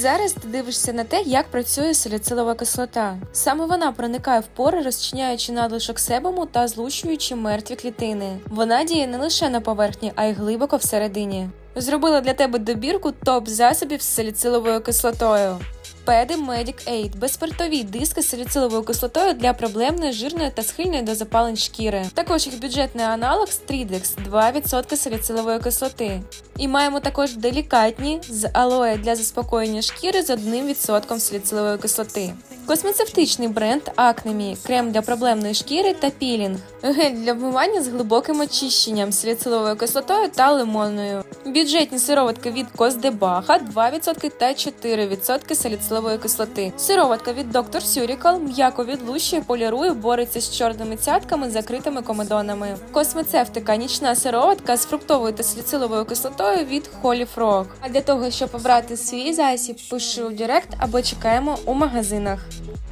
Зараз ти дивишся на те, як працює саліцилова кислота. Саме вона проникає в пори, розчиняючи надлишок себуму та злущуючи мертві клітини. Вона діє не лише на поверхні, а й глибоко всередині. Зробила для тебе добірку топ засобів з саліциловою кислотою. Педи Medic Aid – безспиртові диски з саліциловою кислотою для проблемної, жирної та схильної до запалень шкіри. Також їх бюджетний аналог Stridex – 2% саліцилової кислоти. І маємо також делікатні з алоє для заспокоєння шкіри з 1% саліцилової кислоти. Космецевтичний бренд Acnemy – крем для проблемної шкіри та пілінг. Гель для вмивання з глибоким очищенням саліциловою кислотою та лимонною. Бюджетні сироватки від Коздебаха 2% та 4% саліцилової кислоти. Сироватка від Dr. Surical м'яко відлущує, полірує, бореться з чорними цятками, закритими комедонами. Космецевтика нічна сироватка з фруктовою та саліциловою кислотою від Holy Frog. А для того, щоб обрати свій засіб, пишу в Директ або чекаємо у магазинах. Thank you.